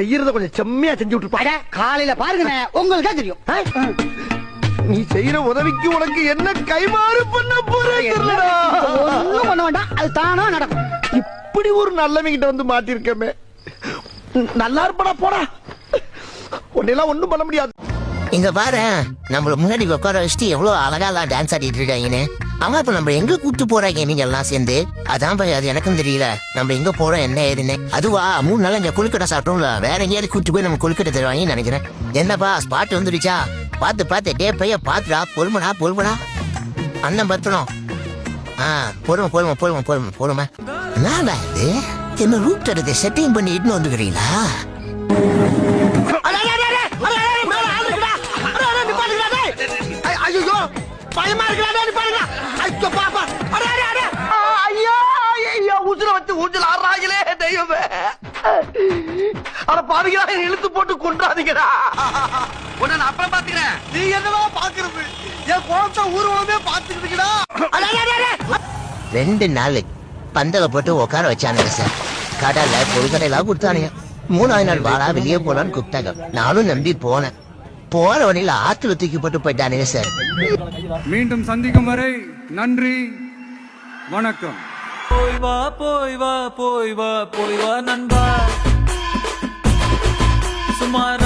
செய்யறத கொஞ்சம் செம்மையா செஞ்சு விட்டுருப்பா. அட, காலையில பாருங்கண்ணே உங்களுக்கு தெரியும்? நீ செய்யற உதவிக்கு உனக்கு என்ன கைமாறு பண்ண போற தெரியலடா. ஒண்ணும் பண்ண வேண்டாம் அது தானா நடக்கும். இப்படி ஒரு நல்லவங்கிட்ட வந்து மாட்டிருக்கமே. நல்லா இருப்படா போடா. உன்னெல்லாம் ஒண்ணும் பண்ண முடியாது. இங்க பாரு நம்மள முன்னாடி உட்கார வச்சுட்டு எவ்வளவு அழகாலாம் டான்ஸ் ஆடிட்டு இருக்காங்கன்னு. ஆமா இப்ப நம்ம எங்க கூப்பிட்டு போறாங்க நீங்க எல்லாம் சேர்ந்து? அதான் பையன் அது எனக்கும் தெரியல. நம்ம எங்க போறோம் என்ன ஏதுன்னு. அதுவா மூணு நாள் இங்க கொழுக்கட்டை சாப்பிட்டோம்ல வேற எங்கேயாவது கூப்பிட்டு போய் நம்ம கொழுக்கட்டை தருவாங்கன்னு நினைக்கிறேன். என்னப்பா ஸ்பாட் வந்துடுச்சா? பார்த்து பார்த்து டே பைய பாத்துடா பொறுமடா பொறுமடா. அண்ணன் பத்தணும் ஆ பொறுமை பொறுமை பொறுமை பொறுமை பொறுமை. என்னடா இது? என்ன ரூட் எடுத்து செட்டிங் பண்ணி இட்டுன்னு வந்துக்கிறீங்களா? பயமா இருக்கிறாடா நீ பாருங்க ஐயோ பாப்பா. அடே அடே அடே. ஐயோ ஐயோ உசுர வச்சு ஊஞ்சல் ஆடுறாங்களே தெய்வமே. அட பாவிங்களா என்னை இழுத்து போட்டு கொண்டாதீங்கடா உன்னை நான் அப்புறம் பாத்துக்கிறேன் நீ என்னடா பாக்குறது என் குழந்தை ஊர்வலமே பாத்துக்கிட்டுடா ரெண்டு நாள் பந்தல போட்டு உட்கார வச்சானுங்க சார். கடலை கொழுக்கடையெல்லாம் கொடுத்தானுங்க. மூணாவது நாள் வாடா வெளியே போலான்னு கூப்பிட்டாங்க. நானும் நம்பி போனேன். போற வழியில ஆத்துல தூக்கி போட்டு போயிட்டானுங்க சார். மீண்டும் சந்திக்கும் வரை நன்றி வணக்கம். போய் வா போய் வா போய் வா போய் வா நண்பா. போ